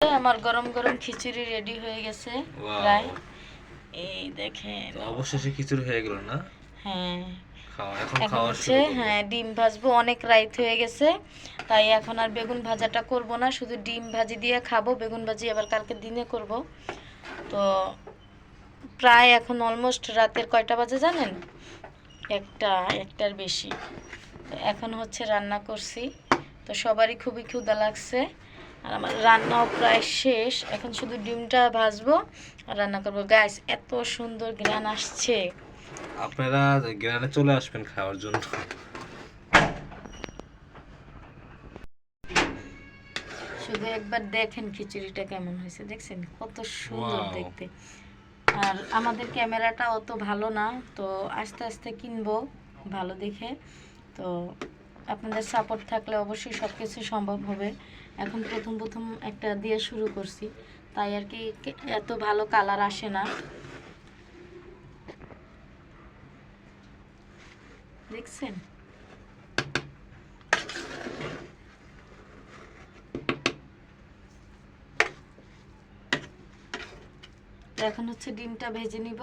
আমার গরম গরম খিচুড়ি রেডি হয়ে গেছে প্রায়। এই দেখেন। অবশেষে খিচুড়ি হয়ে গেল না? হ্যাঁ। এখন এখন হচ্ছে হ্যাঁ ডিম ভাজবো অনেক রাইত হয়ে গেছে। তাই এখন আর বেগুন ভাজাটা করব না শুধু ডিম ভাজি দিয়ে খাব বেগুন ভাজি আবার কালকে দিনে করব। তো প্রায় এখন অলমোস্ট রাতের কয়টা বাজে জানেন? একটা একটার বেশি। এখন হচ্ছে রান্না করছি। তো সবারই খুবই ক্ষুধা লাগছে। আর আমার রান্নাও প্রায় শেষ। এখন শুধু ডিমটা ভাজবো আর রান্না করব। গ্যাস এত সুন্দর ঘ্রাণ আসছে। আপনারা গ্রামে চলে আসবেন খাওয়ার জন্য। শুধু একবার দেখেন খিচুড়িটা কেমন হয়েছে। দেখছেন? কত সুন্দর দেখতে। আর আমাদের ক্যামেরাটা অত ভালো না তো আস্তে আস্তে কিনবো ভালো দেখে। তো আপনাদের সাপোর্ট থাকলে অবশ্যই সব কিছু সম্ভব হবে। এখন প্রথম প্রথম একটা দিয়ে শুরু করছি। তাই আর কি এত ভালো কালার আসে না। দেখছেন? এখন হচ্ছে ডিমটা ভেজে নিব।